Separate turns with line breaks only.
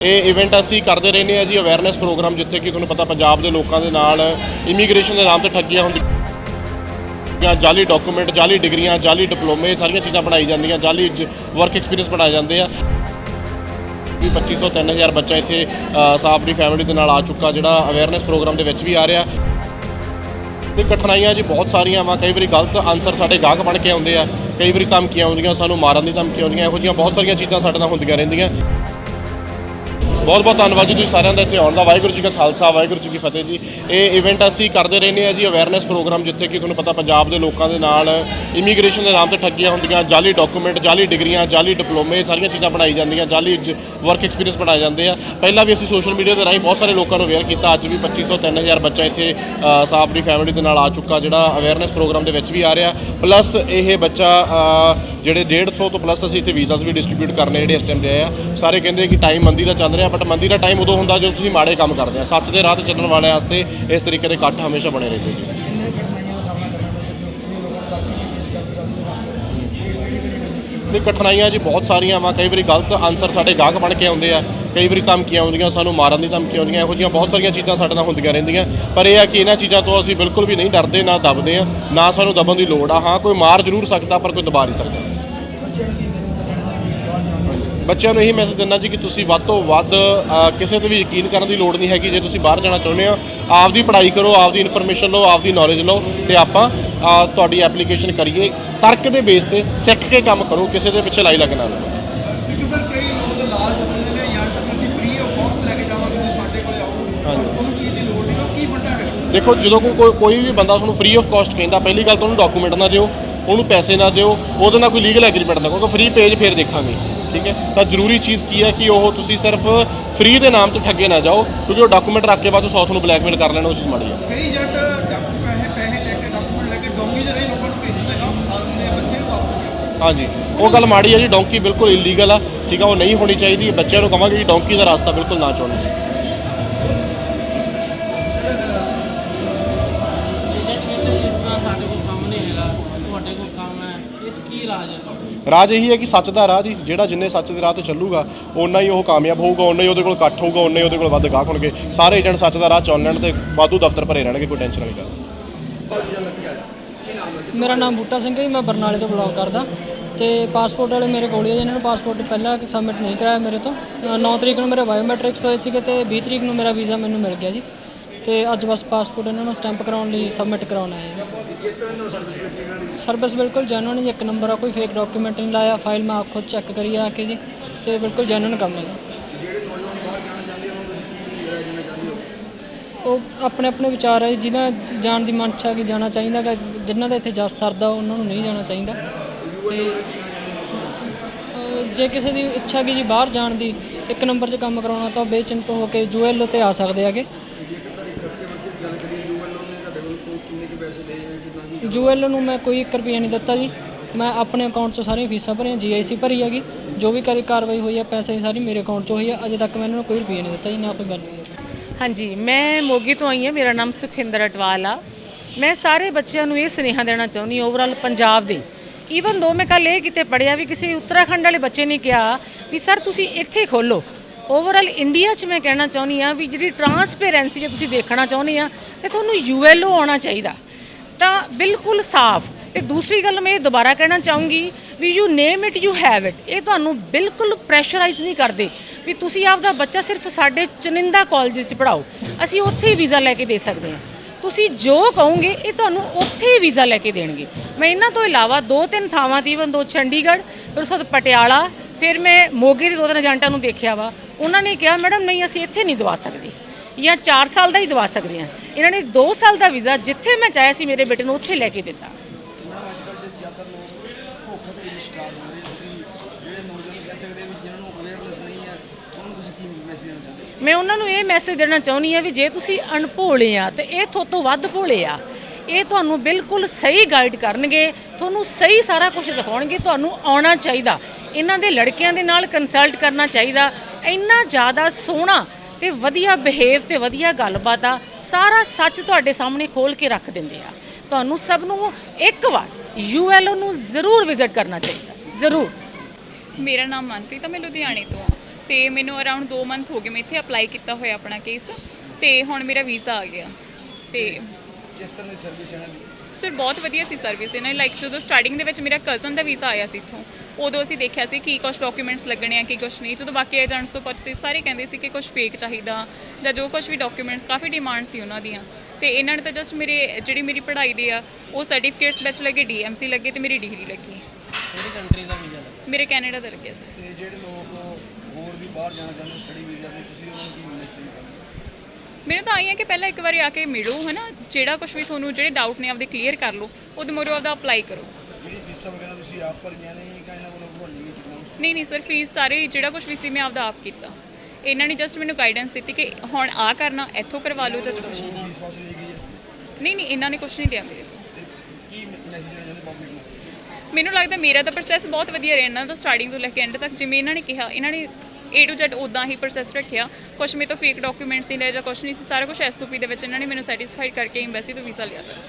ਇਹ ਇਵੈਂਟ ਅਸੀਂ ਕਰਦੇ ਰਹਿੰਦੇ ਆ ਜੀ ਅਵੇਅਰਨੈਸ ਪ੍ਰੋਗਰਾਮ ਜਿੱਥੇ ਕਿ ਤੁਹਾਨੂੰ ਪਤਾ ਪੰਜਾਬ ਦੇ ਲੋਕਾਂ ਦੇ ਨਾਲ ਇਮੀਗ੍ਰੇਸ਼ਨ ਦੇ ਨਾਮ ਤੇ ਠੱਗੀਆਂ ਹੁੰਦੀਆਂ ਜਾਲੀ ਡਾਕੂਮੈਂਟ ਜਾਲੀ ਡਿਗਰੀਆਂ ਜਾਲੀ ਡਿਪਲੋਮੇ ਸਾਰੀਆਂ ਚੀਜ਼ਾਂ ਬਣਾਈ ਜਾਂਦੀਆਂ ਜਾਲੀ ਵਰਕ ਐਕਸਪੀਰੀਅੰਸ ਬਣਾਏ ਜਾਂਦੇ ਆ। ਵੀ 2500 3000 ਬੱਚਾ ਇੱਥੇ ਅ, ਸਾ ਆਪਣੀ ਫੈਮਿਲੀ ਦੇ ਨਾਲ ਆ ਚੁੱਕਾ ਜਿਹੜਾ ਅਵੇਅਰਨੈਸ ਪ੍ਰੋਗਰਾਮ ਦੇ ਵਿੱਚ ਵੀ ਆ ਰਿਹਾ। ਤੇ ਕਠਿਨਾਈਆਂ ਜੀ ਬਹੁਤ ਸਾਰੀਆਂ ਵਾ ਕਈ ਵਾਰੀ ਗਲਤ ਆਨਸਰ ਸਾਡੇ ਗਾਹਕ ਬਣ ਕੇ ਆਉਂਦੇ ਆ ਕਈ ਵਾਰੀ ਧਮਕੀਆਂ ਆਉਂਦੀਆਂ ਸਾਨੂੰ ਮਾਰਨ ਦੀ ਧਮਕੀਆਂ ਆਉਂਦੀਆਂ ਇਹੋ ਜਿਹੀਆਂ ਬਹੁਤ ਸਾਰੀਆਂ ਚੀਜ਼ਾਂ ਸਾਡੇ ਨਾਲ ਹੁੰਦੀਆਂ ਰਹਿੰਦੀਆਂ। ਬਹੁਤ ਬਹੁਤ ਧੰਨਵਾਦ ਜੀ ਤੁਸੀਂ ਸਾਰਿਆਂ ਦਾ ਇੱਥੇ ਆਉਣ ਦਾ। ਵਾਹਿਗੁਰੂ ਜੀ ਕਾ ਖਾਲਸਾ ਵਾਹਿਗੁਰੂ ਜੀ ਕੀ ਫਤਿਹ ਜੀ। ਇਹ ਇਵੈਂਟ ਅਸੀਂ ਕਰਦੇ ਰਹਿੰਦੇ ਆ ਜੀ ਅਵੇਅਰਨੈਸ ਪ੍ਰੋਗਰਾਮ ਜਿੱਥੇ ਕਿ ਤੁਹਾਨੂੰ ਪਤਾ ਪੰਜਾਬ ਦੇ ਲੋਕਾਂ ਦੇ ਨਾਲ ਇਮੀਗ੍ਰੇਸ਼ਨ ਦੇ ਨਾਮ ਤੇ ਠੱਗੀਆਂ ਹੁੰਦੀਆਂ ਜਾਲੀ ਡਾਕੂਮੈਂਟ ਜਾਲੀ ਡਿਗਰੀਆਂ ਜਾਲੀ ਡਿਪਲੋਮੇ ਸਾਰੀਆਂ ਚੀਜ਼ਾਂ ਬਣਾਈ ਜਾਂਦੀਆਂ ਜਾਲੀ ਵਰਕ ਐਕਸਪੀਰੀਅੰਸ ਬਣਾਏ ਜਾਂਦੇ ਆ। ਪਹਿਲਾਂ ਵੀ ਅਸੀਂ ਸੋਸ਼ਲ ਮੀਡੀਆ ਦੇ ਰਾਹੀਂ ਬਹੁਤ ਸਾਰੇ ਲੋਕਾਂ ਨੂੰ ਅਵੇਅਰ ਕੀਤਾ ਅੱਜ ਵੀ 2500 3000 ਬੱਚਾ ਇੱਥੇ ਸਾਫ਼ ਸਾ ਆਪਣੀ ਫੈਮਿਲੀ ਦੇ ਨਾਲ ਆ ਚੁੱਕਾ ਜਿਹੜਾ ਅਵੇਅਰਨੈਸ ਪ੍ਰੋਗਰਾਮ ਦੇ ਵਿੱਚ ਵੀ ਆ ਰਿਹਾ। ਪਲੱਸ ਇਹ ਬੱਚਾ ਅ, ਜਿਹੜੇ 150 ਤੋਂ ਪਲੱਸ ਅਸੀਂ ਇੱਥੇ ਵੀਜ਼ਾਸ ਵੀ ਡਿਸਟ੍ਰੀਬਿਊਟ ਕਰਨੇ ਜਿਹੜੇ ਇਸ ਟਾਈਮ ਦੇ ਆ। ਸਾਰੇ ਕਹਿੰਦੇ ਕਿ ਟਾਈਮ ਮੰਦੀ ਦਾ ਚੱਲ ਰਿਹਾ ਬਟ ਮੰਦੀ ਦਾ ਟਾਈਮ ਉਦੋਂ ਹੁੰਦਾ ਜਦੋਂ ਤੁਸੀਂ ਮਾੜੇ ਕੰਮ ਕਰਦੇ ਆ। ਸੱਚ ਦੇ ਰਾਹ ਤੇ ਚੱਲਣ ਵਾਲਿਆਂ ਵਾਸਤੇ ਇਸ ਤਰੀਕੇ ਦੇ ਇਕੱਠ ਹਮੇਸ਼ਾ ਬਣੇ ਰਹਿੰਦੇ ਜੀ। ਨਹੀਂ ਕਠਿਨਾਈਆਂ ਜੀ ਬਹੁਤ ਸਾਰੀਆਂ ਵਾ। ਕਈ ਵਾਰੀ ਗਲਤ ਆਨਸਰ ਸਾਡੇ ਗਾਹਕ ਬਣ ਕੇ ਆਉਂਦੇ ਆ। ਕਈ ਵਾਰੀ ਧਮਕੀਆਂ ਆਉਂਦੀਆਂ ਸਾਨੂੰ ਮਾਰਨ ਦੀ ਧਮਕੀਆਂ ਆਉਂਦੀਆਂ। ਇਹੋ ਜਿਹੀਆਂ ਬਹੁਤ ਸਾਰੀਆਂ ਚੀਜ਼ਾਂ ਸਾਡੇ ਨਾਲ ਹੁੰਦੀਆਂ ਰਹਿੰਦੀਆਂ। ਪਰ ਇਹ ਆ ਕਿ ਇਹਨਾਂ ਚੀਜ਼ਾਂ ਤੋਂ ਅਸੀਂ ਬਿਲਕੁਲ ਵੀ ਨਹੀਂ ਡਰਦੇ ਨਾ ਦਬਦੇ ਆ ਨਾ ਸਾਨੂੰ ਦਬਣ ਦੀ ਲੋੜ ਆ। ਹਾਂ ਕੋਈ ਮਾਰ ਜ਼ਰੂਰ ਸਕਦਾ ਪਰ ਕੋਈ ਦਬਾ ਨਹੀਂ ਸਕਦਾ।
ਬੱਚਿਆਂ ਨੂੰ
ਇਹੀ ਮੈਸੇਜ ਦਿੰਦਾ ਜੀ ਕਿ ਤੁਸੀਂ ਵੱਧ ਤੋਂ ਵੱਧ ਕਿਸੇ ਤੇ ਵੀ ਯਕੀਨ ਕਰਨ ਦੀ ਲੋੜ ਨਹੀਂ ਹੈਗੀ। ਜੇ ਤੁਸੀਂ ਬਾਹਰ ਜਾਣਾ ਚਾਹੁੰਦੇ ਹੋ ਆਪਦੀ ਪੜ੍ਹਾਈ ਕਰੋ ਆਪਦੀ ਇਨਫੋਰਮੇਸ਼ਨ ਲਓ ਆਪਦੀ ਨੌਲੇਜ ਲਓ ਤੇ ਆਪਾਂ ਤੁਹਾਡੀ ਐਪਲੀਕੇਸ਼ਨ ਕਰੀਏ। ਤਰਕ ਦੇ ਬੇਸ ਤੇ ਸਿੱਖ ਕੇ ਕੰਮ ਕਰੋ ਕਿਸੇ ਦੇ ਪਿੱਛੇ ਲਾਈ ਲੱਗਣਾ
ਨਹੀਂ
ਦੇਖੋ ਜਦੋਂ ਕੋਈ- ਕੋਈ ਕੋਈ ਵੀ ਬੰਦਾ ਤੁਹਾਨੂੰ ਫ੍ਰੀ ਆਫ ਕਾਸਟ ਕਹਿੰਦਾ ਪਹਿਲੀ ਗੱਲ ਤਾਂ ਉਹਨੂੰ ਡਾਕੂਮੈਂਟ ਨਾ ਦਿਓ ਉਹਨੂੰ ਪੈਸੇ ਨਾ ਦਿਓ ਉਹਦੇ ਨਾਲ ਕੋਈ ਲੀਗਲ ਐਗਰੀਮੈਂਟ ਨਾ ਕਿਉਂਕਿ ਫ੍ਰੀ ਪੇਜ ਫਿਰ ਦੇਖਾਂਗੇ। ਠੀਕ ਹੈ? ਤਾਂ ਜ਼ਰੂਰੀ ਚੀਜ਼ ਕੀ ਹੈ ਕਿ ਉਹ ਤੁਸੀਂ ਸਿਰਫ ਫ੍ਰੀ ਦੇ ਨਾਮ ਤੇ ਠੱਗੇ ਨਾ ਜਾਓ ਕਿਉਂਕਿ ਉਹ ਡਾਕੂਮੈਂਟ ਰੱਖ ਕੇ ਬਾਅਦ ਚੋਂ ਸੌ ਨੂੰ ਬਲੈਕਮੇਲ ਕਰ ਲੈਣਾ ਉਹ ਚੀਜ਼ ਮਾੜੀ ਹੈ।
ਕਈ ਡਾਕੂ ਪੈਸੇ ਪੈਸੇ ਲੈ ਕੇ ਡਾਕੂਮੈਂਟ ਲੈ ਕੇ ਡੋਂਗੀ ਦੇ ਰਹੀ ਲੋਕਾਂ ਨੂੰ ਭੇਜ ਦਿੰਦੇ ਨਾ ਫਸਾ ਦਿੰਦੇ ਆ ਬੱਚੇ ਨੂੰ ਵਾਪਸ
ਹਾਂਜੀ। ਉਹ ਗੱਲ ਮਾੜੀ ਹੈ ਜੀ ਡੋਂਕੀ ਬਿਲਕੁਲ ਇਲੀਗਲ ਆ ਠੀਕ ਆ ਉਹ ਨਹੀਂ ਹੋਣੀ ਚਾਹੀਦੀ ਬੱਚਿਆਂ ਨੂੰ ਕਹਾਂਗੇ ਕਿ ਡੋਂਕੀ ਦਾ ਰਸਤਾ ਬਿਲਕੁਲ ਨਾ ਚੁਣੋ।
ਰਾਜ
ਇਹੀ ਹੈ ਕਿ ਸੱਚ ਦਾ ਰਾਹ ਜੀ ਜਿਹੜਾ ਜਿੰਨੇ ਸੱਚ ਦੇ ਰਾਹ ਤੇ ਚੱਲੂਗਾ ਓਨਾ ਹੀ ਉਹ ਕਾਮਯਾਬ ਹੋਊਗਾ ਓਨਾ ਹੀ ਉਹਦੇ ਕੋਲ ਇਕੱਠ ਹੋਊਗਾ ਓਨਾ ਹੀ ਉਹਦੇ ਕੋਲ ਵੱਧ ਗਾਹਕ ਹੋਣਗੇ। ਸਾਰੇ ਏਜੰਟ ਸੱਚ ਦਾ ਰਾਹ ਚੁਣ ਲੈਣ ਤੇ ਵਾਧੂ ਦਫ਼ਤਰ ਭਰੇ ਰਹਿਣਗੇ ਕੋਈ ਟੈਨਸ਼ਨ ਨਹੀਂ ਗੱਲ
ਮੇਰਾ ਨਾਮ ਬੂਟਾ ਸਿੰਘ ਹੈ ਜੀ, ਮੈਂ ਬਰਨਾਲੇ ਤੋਂ ਬਲੌਗ ਕਰਦਾ। ਤੇ ਪਾਸਪੋਰਟ ਵਾਲੇ ਮੇਰੇ ਕੋਲ ਹੀ ਆ ਨੂੰ ਪਾਸਪੋਰਟ ਪਹਿਲਾਂ ਸਬਮਿਟ ਨਹੀਂ ਕਰਾਇਆ ਮੇਰੇ ਤੋਂ। ਅ, 9 ਤਰੀਕ ਨੂੰ ਮੇਰੇ ਬਾਇਓਮੈਟ੍ਰਿਕਸ ਹੋਏ ਸੀਗੇ ਤੇ 20 ਤਰੀਕ ਨੂੰ ਮੇਰਾ ਵੀਜ਼ਾ ਮੈਨੂੰ ਮਿਲ ਗਿਆ ਜੀ। ਤੇ ਅੱਜ ਬਸ ਪਾਸਪੋਰਟ ਇਹਨਾਂ ਨੂੰ ਸਟੈਂਪ ਕਰਾਉਣ ਲਈ ਸਬਮਿਟ ਕਰਾਉਣਾ ਹੈ।
ਕਿਸ ਤਰ੍ਹਾਂ ਦੀ ਸਰਵਿਸ ਲੱਗੀ ਇਹਨਾਂ ਦੀ
ਸਰਵਿਸ ਬਿਲਕੁਲ ਜੈਨੂਇਨ ਇੱਕ ਨੰਬਰ ਆ, ਕੋਈ ਫੇਕ ਡਾਕੂਮੈਂਟ ਨਹੀਂ ਲਾਇਆ ਫਾਈਲ ਮੈਂ ਆਪ ਖੁਦ ਚੈੱਕ ਕਰੀ ਆ ਕੇ ਜੀ, ਤੇ ਬਿਲਕੁਲ ਜੈਨੂਇਨ ਕੰਮ ਹੈ ਜੀ।
ਜਿਹੜੇ ਨੌਜਵਾਨ ਬਾਹਰ ਜਾਣਾ ਚਾਹੁੰਦੇ ਉਹਨਾਂ ਨੂੰ ਤੁਸੀਂ ਕੀ ਰਾਏ ਦੇਣਾ ਚਾਹੁੰਦੇ ਹੋ
ਉਹ ਆਪਣੇ ਆਪਣੇ ਵਿਚਾਰ ਹੈ ਜਿਹਨਾਂ ਜਾਣ ਦੀ ਮਨਸ਼ਾ ਕਿ ਜਾਣਾ ਚਾਹੀਦਾ ਗਾ, ਜਿਨ੍ਹਾਂ ਦਾ ਇੱਥੇ ਜਾ ਸਰਦਾ, ਉਹਨਾਂ ਨੂੰ ਨਹੀਂ ਜਾਣਾ ਚਾਹੀਦਾ। ਤੇ, ਅਹ, ਜੇ ਕਿਸੇ ਦੀ ਇੱਛਾ ਕਿ ਜੀ ਬਾਹਰ ਜਾਣ ਦੀ, ਇੱਕ ਨੰਬਰ 'ਚ ਕੰਮ ਕਰਾਉਣਾ, ਤਾਂ ਬੇਚਿੰਤ ਹੋ ਕੇ ਜੂਐਲ ਤੇ ਆ ਸਕਦੇ ਹੈਗੇ
ਜੇਕਰ ਤੁਹਾਡੇ ਖਰਚੇ ਵਰਚੇ ਦੀ ਗੱਲ ਕਰੀਏ ਯੂਐਲ ਲੋਨ ਨੇ ਤੁਹਾਡੇ ਕੋਲ ਕੋਈ ਕਿੰਨੇ ਕੁ ਪੈਸੇ ਲਏ ਜਾਂ ਕਿੰਨਾ ਕੀ
ਨੂੰ ਮੈਂ ਕੋਈ 1 ਰੁਪਿਆ ਨਹੀਂ ਦਿੱਤਾ ਜੀ। ਮੈਂ ਆਪਣੇ ਅਕਾਊਂਟ 'ਚੋਂ ਸਾਰੀਆਂ ਫੀਸਾਂ ਭਰੀਆਂ ਜੀਆਈਸੀ ਭਰੀ ਹੈਗੀ। ਜੋ ਵੀ ਕਰੀ ਕਾਰਵਾਈ ਹੋਈ ਹੈ, ਪੈਸੇ ਸਾਰੀ ਮੇਰੇ ਅਕਾਊਂਟ 'ਚ ਹੋਈ ਹੈ। ਅਜੇ ਤੱਕ ਮੈਂ ਇਹਨਾਂ ਨੂੰ ਕੋਈ ਰੁਪਿਆ ਨਹੀਂ ਦਿੱਤਾ ਜੀ, ਨਾ ਕੋਈ ਗੱਲ ਹੋਈ ਹੈ।
ਹਾਂਜੀ, ਮੈਂ ਮੋਗੀ ਤੋਂ ਆਈ ਹਾਂ, ਮੇਰਾ ਨਾਮ ਸੁਖਿੰਦਰ ਅਟਵਾਲ ਆ। ਮੈਂ ਸਾਰੇ ਬੱਚਿਆਂ ਨੂੰ ਇਹ ਸੁਨੇਹਾ ਦੇਣਾ ਚਾਹੁੰਦੀ ਓਵਰਆਲ ਪੰਜਾਬ ਦੇ। ਈਵਨ ਦੋ ਮੈਂ ਕੱਲ ਇਹ ਕਿਤੇ ਪੜਿਆ ਵੀ ਕਿਸੇ ਉੱਤਰਾਖੰਡ ਵਾਲੇ ਬੱਚੇ ਨੇ ਕਿਹਾ ਵੀ, ਸਰ, ਤੁਸੀਂ ਇੱਥੇ ਖੋਲੋ ਓਵਰਆਲ ਇੰਡੀਆ 'ਚ ਮੈਂ ਕਹਿਣਾ ਚਾਹੁੰਦੀ ਆ ਵੀ ਜਿਹੜੀ ਟਰਾਂਸਪੇਰੈਂਸੀ ਜੇ ਤੁਸੀਂ ਦੇਖਣਾ ਚਾਹੁੰਦੇ ਆ, ਤੇ ਤੁਹਾਨੂੰ ਯੂਐਲਓ ਆਉਣਾ ਚਾਹੀਦਾ। ਤਾਂ ਬਿਲਕੁਲ ਸਾਫ਼। ਤੇ ਦੂਸਰੀ ਗੱਲ ਮੈਂ ਇਹ ਦੁਬਾਰਾ ਕਹਿਣਾ ਚਾਹੂੰਗੀ ਵੀ you name it you have it ਇਹ ਤੁਹਾਨੂੰ ਬਿਲਕੁਲ ਪ੍ਰੈਸ਼ਰਾਈਜ਼ ਨਹੀਂ ਕਰਦੇ ਵੀ ਤੁਸੀਂ ਆਪਦਾ ਬੱਚਾ ਸਿਰਫ ਸਾਡੇ ਚੁਣਿੰਦਾ ਕਾਲਜ 'ਚ ਪੜਾਓ ਅਸੀਂ ਉੱਥੇ ਹੀ ਵੀਜ਼ਾ ਲੈ ਕੇ ਦੇ ਸਕਦੇ ਹਾਂ। ਤੁਸੀਂ ਜੋ ਕਹੋਗੇ, ਇਹ ਤੁਹਾਨੂੰ ਉੱਥੇ ਹੀ ਵੀਜ਼ਾ ਲੈ ਕੇ ਦੇਣਗੇ। ਮੈਂ ਇਹਨਾਂ ਤੋਂ ਇਲਾਵਾ ਦੋ ਤਿੰਨ ਥਾਵਾਂ ਤੇ ਇਵਨ ਦੋ ਚੰਡੀਗੜ੍ਹ ਫਿਰ ਉਸ ਤੋਂ ਬਾਅਦ ਪਟਿਆਲਾ, ਫਿਰ ਮੈਂ ਮੋਗੇ ਦੇ ਦੋ ਤਿੰਨ ਏਜੰਟਾਂ ਨੂੰ ਦੇਖਿਆ ਵਾ। ਉਹਨਾਂ ਨੇ ਕਿਹਾ, ਮੈਡਮ, ਨਹੀਂ, ਅਸੀਂ ਇੱਥੇ ਨਹੀਂ ਦਵਾ ਸਕਦੇ। ਜਾਂ 4 ਸਾਲ ਦਾ ਹੀ ਦਵਾ ਸਕਦੇ ਹਾਂ। ਇਹਨਾਂ ਨੇ 2 ਸਾਲ ਦਾ ਵੀਜ਼ਾ ਜਿੱਥੇ ਮੈਂ ਚਾਹਿਆ ਸੀ ਮੇਰੇ ਬੇਟੇ ਨੂੰ ਉੱਥੇ ਲੈ ਕੇ ਦਿੱਤਾ। ਮੈਂ ਉਹਨਾਂ ਨੂੰ ਇਹ ਮੈਸੇਜ ਦੇਣਾ ਚਾਹੁੰਦੀ ਆ ਵੀ ਜੇ ਤੁਸੀਂ ਅਣਭੋਲੇ ਆ ਤੇ ਇਹ ਤੁਹਾਡੇ ਤੋਂ ਵੱਧ ਭੋਲੇ ਆ, ਇਹ ਤੁਹਾਨੂੰ ਬਿਲਕੁਲ ਸਹੀ ਗਾਈਡ ਕਰਨਗੇ, ਤੁਹਾਨੂੰ ਸਹੀ ਸਾਰਾ ਕੁਝ ਦਿਖਾਉਣਗੇ, ਤੁਹਾਨੂੰ ਆਉਣਾ ਚਾਹੀਦਾ। ਇਹਨਾਂ ਦੇ ਲੜਕਿਆਂ ਦੇ ਨਾਲ ਕੰਸਲਟ ਕਰਨਾ ਚਾਹੀਦਾ। ਇੰਨਾ ਜ਼ਿਆਦਾ ਸੋਹਣਾ ਤੇ ਵਧੀਆ ਬਿਹੇਵ ਤੇ ਵਧੀਆ ਗੱਲਬਾਤ ਆ ਸਾਰਾ ਸੱਚ ਤੁਹਾਡੇ ਸਾਹਮਣੇ ਖੋਲ ਕੇ ਰੱਖ ਦਿੰਦੇ ਆ। ਤੁਹਾਨੂੰ ਸਭ ਨੂੰ ਇੱਕ ਵਾਰ ਯੂਐਲਓ ਨੂੰ ਜ਼ਰੂਰ ਵਿਜ਼ਿਟ ਕਰਨਾ ਚਾਹੀਦਾ ਜ਼ਰੂਰ।
ਮੇਰਾ ਨਾਮ ਮਨਪ੍ਰੀਤ ਆ ਮੈਂ ਲੁਧਿਆਣੇ ਤੋਂ ਆ। ਤੇ ਮੈਨੂੰ ਅਰਾਊਂਡ 2 ਮੰਥ ਹੋ ਗਏ ਮੈਂ ਇੱਥੇ ਅਪਲਾਈ ਕੀਤਾ ਹੋਇਆ ਆਪਣਾ ਕੇਸ ਤੇ ਹੁਣ ਮੇਰਾ ਵੀਜ਼ਾ ਆ ਗਿਆ। ਤੇ
ਕਿਸ ਤਰ੍ਹਾਂ ਦੀ ਸਰਵਿਸ ਇਹਨਾਂ ਦੀ?
ਸਰ ਬਹੁਤ ਵਧੀਆ ਸੀ ਸਰਵਿਸ ਇਹਨਾਂ ਲਾਈਕ ਜਦੋਂ ਸਟਾਰਟਿੰਗ ਦੇ ਵਿੱਚ ਮੇਰਾ ਕਜ਼ਨ ਦਾ ਵੀਜ਼ਾ ਆਇਆ ਸੀ ਇੱਥੋਂ ਉਦੋਂ ਅਸੀਂ ਦੇਖਿਆ ਸੀ ਕੀ ਕੁਝ ਡਾਕੂਮੈਂਟਸ ਲੱਗਣੇ ਆ ਕੀ ਕੁਝ ਨਹੀਂ। ਜਦੋਂ ਬਾਕੀ ਏਜੰਟਸ ਤੋਂ ਪੁੱਛਦੇ ਸਾਰੇ ਕਹਿੰਦੇ ਸੀ ਕਿ ਕੁਝ ਫੇਕ ਚਾਹੀਦਾ ਜਾਂ ਜੋ ਕੁਝ ਵੀ ਡਾਕੂਮੈਂਟਸ ਕਾਫੀ ਡਿਮਾਂਡ ਸੀ ਉਹਨਾਂ ਦੀਆਂ। ਤੇ ਇਹਨਾਂ ਨੇ ਤਾਂ ਜਸਟ ਮੇਰੇ ਜਿਹੜੀ ਮੇਰੀ ਪੜ੍ਹਾਈ ਦੇ ਆ ਉਹ ਸਰਟੀਫਿਕੇਟਸ ਵਿੱਚ ਲੱਗੇ ਡੀਐਮਸੀ ਲੱਗੇ ਤੇ ਮੇਰੀ ਡਿਗਰੀ ਲੱਗੀ।
ਕਿਹੜੀ ਕੰਟਰੀ ਦਾ ਵੀਜ਼ਾ ਲੱਗਾ
ਮੇਰੇ ਕੈਨੇਡਾ ਦਾ ਲੱਗਿਆ ਸੀ।
ਤੇ ਜਿਹੜੇ ਲੋਕ ਹੋਰ ਵੀ ਬਾਹਰ ਜਾਣਾ ਚਾਹੁੰਦੇ ਸਟੱਡੀ ਵੀਜ਼ਾ ਤੇ ਤੁਸੀਂ ਉਹਨਾਂ ਨੂੰ ਕੀ ਮੈਸੇਜ
ਮੈਨੂੰ ਤਾਂ ਆਈ ਹੈ ਕਿ ਪਹਿਲਾਂ ਇੱਕ ਵਾਰੀ ਆ ਕੇ ਮਿਲੋ ਹਨਾ? ਜਿਹੜਾ ਕੁਝ ਵੀ ਤੁਹਾਨੂੰ ਜਿਹੜੇ ਡਾਊਟ ਨੇ ਆਪਦੇ ਕਲੀਅਰ ਕਰ ਲਓ। ਉਹਦੇ ਮੋਰੇ ਆਪਦਾ ਅਪਲਾਈ ਕਰੋ।
ਫੀਸਾਂ ਵਗੈਰਾ ਤੁਸੀਂ ਆਪ ਭਰੀਆਂ ਨੇ ਕਿ ਇਹਨਾਂ ਕੋਲੋਂ ਭਰਨੀ ਵੀ ਕਿੰਨਾ
ਨਹੀਂ ਨਹੀਂ ਸਰ ਫੀਸ ਸਾਰੇ ਜਿਹੜਾ ਕੁਝ ਵੀ ਸੀ ਮੈਂ ਆਪਦਾ ਆਪ ਕੀਤਾ। ਇਹਨਾਂ ਨੇ ਜਸਟ ਮੈਨੂੰ ਗਾਈਡੈਂਸ ਦਿੱਤੀ ਕਿ ਹੁਣ ਆ ਕਰਨਾ ਇੱਥੋਂ ਕਰਵਾ ਲਓ ਜਾਂ
ਫੀਸ ਲਈ ਗਈ ਹੈ
ਨਹੀਂ ਨਹੀਂ ਇਹਨਾਂ ਨੇ ਕੁਝ ਨਹੀਂ ਲਿਆ ਮੇਰੇ ਤੋਂ।
ਤੇ ਕੀ ਮੈਸੇਜ ਦੇਣਾ ਚਾਹੁੰਦੇ ਪਬਲਿਕ ਨੂੰ?
ਮੈਨੂੰ ਲੱਗਦਾ ਮੇਰਾ ਤਾਂ ਪ੍ਰੋਸੈਸ ਬਹੁਤ ਵਧੀਆ ਰਿਹਾ ਇਹਨਾਂ ਤੋਂ ਸਟਾਰਟਿੰਗ ਤੋਂ ਲੈ ਕੇ ਐਂਡ ਤੱਕ। ਜਿਵੇਂ ਇਹਨਾਂ ਨੇ ਕਿਹਾ ਇਹਨਾਂ ਨੇ A to Z ਉਦਾਂ ਹੀ ਪ੍ਰੋਸੈਸ ਰੱਖਿਆ। ਕੁਝ ਮੇਰੇ ਤੋਂ ਫੇਕ ਡਾਕੂਮੈਂਟਸ ਨਹੀਂ ਲਏ ਜਾਂ ਕੁਝ ਨਹੀਂ ਸੀ ਸਾਰਾ ਕੁਝ ਐਸਓਪੀ ਦੇ ਵਿੱਚ ਇਹਨਾਂ ਨੇ ਮੈਨੂੰ ਸੈਟੀਸਫਾਈਡ ਕਰਕੇ ਐਮਬੈਸੀ ਤੋਂ ਵੀਜ਼ਾ ਲਿਆ ਤਾ।